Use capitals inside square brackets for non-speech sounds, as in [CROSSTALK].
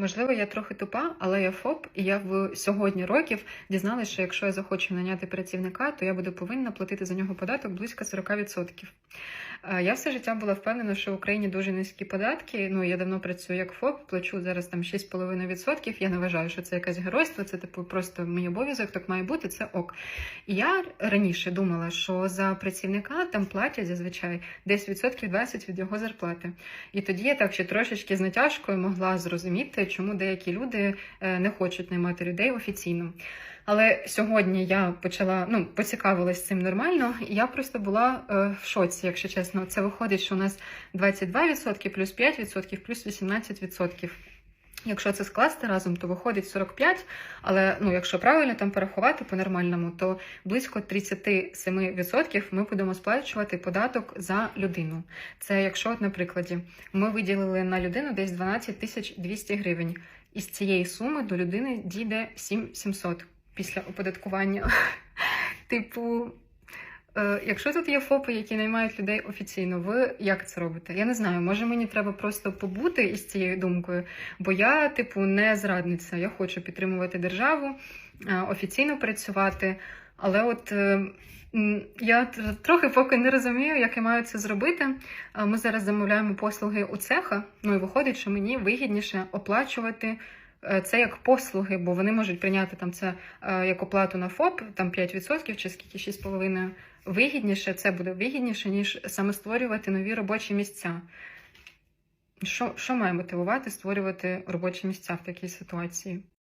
Можливо, я трохи тупа, але я ФОП, і я в сьогодні років дізналася, що якщо я захочу наняти працівника, то я буду повинна платити за нього податок близько 40%. Е, Я все життя була впевнена, що в Україні дуже низькі податки. Ну я давно працюю як ФОП, плачу зараз там 6,5%. Я не вважаю, що це якесь геройство, це типу просто мій обов'язок, так має бути, це ок. І я раніше думала, що за працівника там платять зазвичай десь відсотків 20 від його зарплати. І тоді я так ще трошечки з натяжкою могла зрозуміти, чому деякі люди е, не хочуть наймати людей офіційно. Але сьогодні я почала ну поцікавилась цим нормально, і я просто була е, в шоці, якщо чесно. Це виходить, що у нас 22% плюс 5% плюс 18%. Якщо це скласти разом, то виходить 45, але ну, якщо правильно там порахувати по-нормальному, то близько 37% ми будемо сплачувати податок за людину. Це якщо, от, на ми виділили на людину десь 12 тисяч 200 гривень. Із цієї суми до людини дійде 7700 після оподаткування. [LAUGHS] Типу, якщо тут є ФОПи, які наймають людей офіційно, ви як це робите? Я не знаю, може мені треба просто побути із цією думкою, бо я, типу, не зрадниця. Я хочу підтримувати державу, е, офіційно працювати. Але от е, я трохи поки не розумію, як я маю це зробити. Е, Ми зараз замовляємо послуги у цеха. Ну і виходить, що мені вигідніше оплачувати е, це як послуги, бо вони можуть прийняти там це е, як оплату на ФОП, там 5% чи скільки 6,5%. Вигідніше, це буде вигідніше, ніж саме створювати нові робочі місця. Що, що має мотивувати створювати робочі місця в такій ситуації?